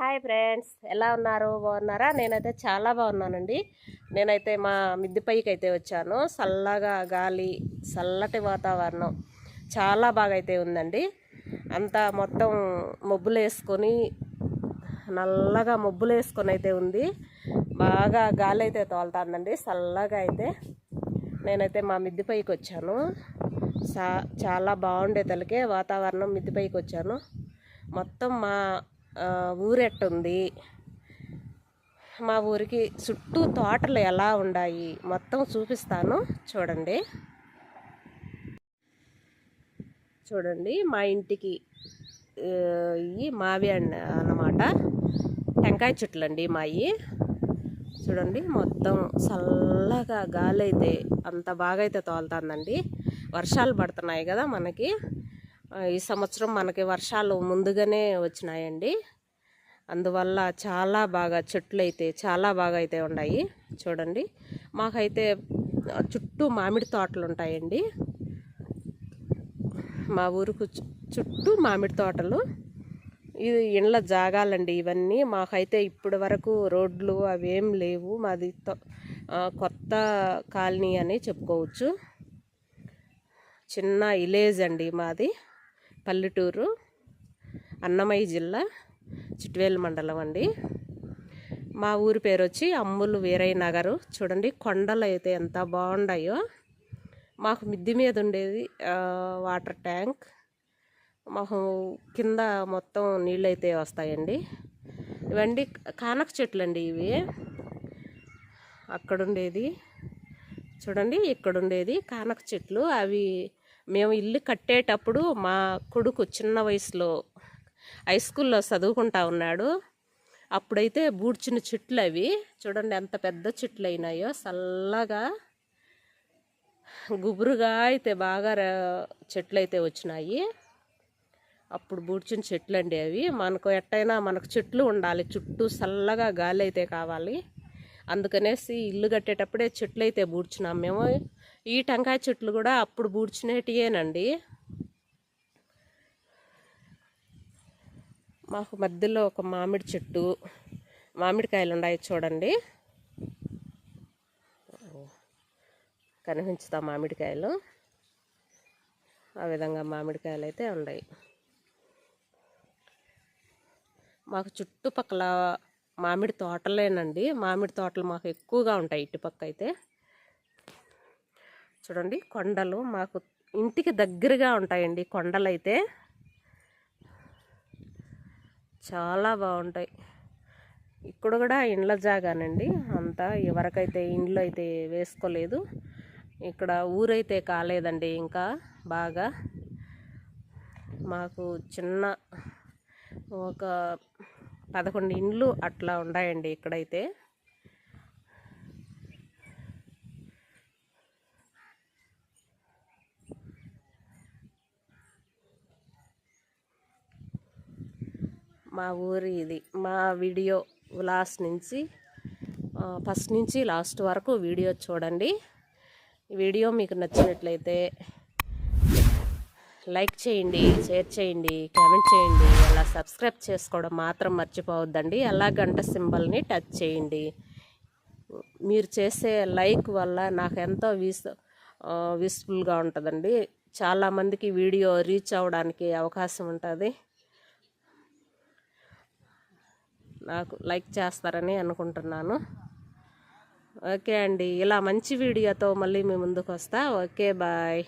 Hi friends ఎలా ఉన్నారు? బాగున్నారా? నేనైతే చాలా బాగున్నానండి. నేనైతే మా మిద్దె అయితే వచ్చాను. చల్లగా గాలి చల్లటి వాతావరణం చాలా బాగా అయితే ఉందండి. అంతా మొత్తం మబ్బులు వేసుకొని నల్లగా మబ్బులు వేసుకొని అయితే ఉంది. బాగా గాలి అయితే తోలుతుందండి చల్లగా అయితే. నేనైతే మా మిద్దిపైకి వచ్చాను చాలా బాగుండే తలకే వాతావరణం మిద్దిపైకి వచ్చాను మొత్తం మా ఊరెట్టుంది. మా ఊరికి చుట్టూ తోటలు ఎలా ఉన్నాయి మొత్తం చూపిస్తాను. చూడండి. చూడండి మా ఇంటికి ఇవి మావి అన్నమాట. టెంకాయ చెట్లు అండి మావి చూడండి మొత్తం చల్లగా గాలి అయితే అంత బాగా అయితే తోలుతుందండి. వర్షాలు పడుతున్నాయి కదా మనకి. ఈ సంవత్సరం మనకి వర్షాలు ముందుగానే వచ్చినాయండి. అందువల్ల చాలా బాగా చెట్లు అయితే చాలా బాగా అయితే ఉన్నాయి. చూడండి. మాకైతే చుట్టూ మామిడి తోటలు ఉంటాయండి. మా ఊరుకు చుట్టూ మామిడి తోటలు. ఇది ఇండ్ల జాగాలండి ఇవన్నీ. మాకైతే ఇప్పటి వరకు రోడ్లు అవేం లేవు. మాది తొ- కొత్త కాలనీ అని చెప్పుకోవచ్చు. చిన్న విలేజ్ అండి మాది. పల్లెటూరు అన్నమయ్య జిల్లా చిట్వేలు మండలం అండి. మా ఊరి పేరు వచ్చి అమ్ములు వీరయ్య నగరు. చూడండి కొండలు అయితే ఎంత బాగున్నాయో మాకు మిద్ది మీద ఉండేది వాటర్ ట్యాంక్. మాకు కింద మొత్తం నీళ్ళు అయితే వస్తాయండి. ఇవండి కానక చెట్లు అండి ఇవి. అక్కడుండేది. చూడండి ఇక్కడుండేది కానక చెట్లు. అవి మేము ఇల్లు కట్టేటప్పుడు మా కొడుకు చిన్న వయసులో హై స్కూల్లో చదువుకుంటా ఉన్నాడు. అప్పుడైతే బూడ్చిన చెట్లు అవి. చూడండి ఎంత పెద్ద చెట్లు అయినాయో. చల్లగా గుబురుగా అయితే బాగా చెట్లు అయితే వచ్చినాయి. అప్పుడు బూడ్చిన చెట్లు అండి అవి. మనకు ఎట్టయినా మనకు చెట్లు ఉండాలి. చుట్టూ చల్లగా గాలి అయితే కావాలి. అందుకనేసి ఇల్లు కట్టేటప్పుడే చెట్లు అయితే బూడ్చినాం మేము. ఈ టెంకాయ చెట్లు కూడా అప్పుడు బూడ్చినటియేనండి. మాకు మధ్యలో ఒక మామిడి చెట్టు మామిడికాయలు ఉన్నాయి చూడండి. కనిపించుతా మామిడికాయలు. ఆ విధంగా మామిడికాయలు అయితే ఉన్నాయి. మాకు చుట్టుపక్కల మామిడి తోటలేనండి. మామిడి తోటలు మాకు ఎక్కువగా ఉంటాయి ఇటుపక్క అయితే చూడండి కొండలు మాకు ఇంటికి దగ్గరగా ఉంటాయండి కొండలైతే. చాలా బాగుంటాయి. ఇక్కడ కూడా ఇండ్ల జాగానండి. అంతా ఎవరికైతే ఇండ్లు అయితే వేసుకోలేదు ఇక్కడ ఊరైతే కాలేదండి ఇంకా బాగా. మాకు చిన్న ఒక పదకొండు ఇండ్లు అట్లా ఉన్నాయండి ఇక్కడైతే. మా ఊరి ఇది. మా వీడియో లాస్ట్ నుంచి ఫస్ట్ నుంచి లాస్ట్ వరకు వీడియో చూడండి. వీడియో మీకు నచ్చినట్లయితే లైక్ చేయండి షేర్ చేయండి కామెంట్ చేయండి. అలా సబ్స్క్రైబ్ చేసుకోవడం మాత్రం మర్చిపోవద్దండి. అలా గంట సింబల్ని టచ్ చేయండి. మీరు చేసే లైక్ వల్ల నాకు ఎంతో వీస్ యూస్ఫుల్గా ఉంటుందండి. చాలామందికి వీడియో రీచ్ అవ్వడానికి అవకాశం ఉంటుంది. నాకు లైక్ చేస్తారని అనుకుంటున్నాను. ఓకే అండి ఇలా మంచి వీడియోతో మళ్ళీ మీ ముందుకు వస్తా. Okay bye.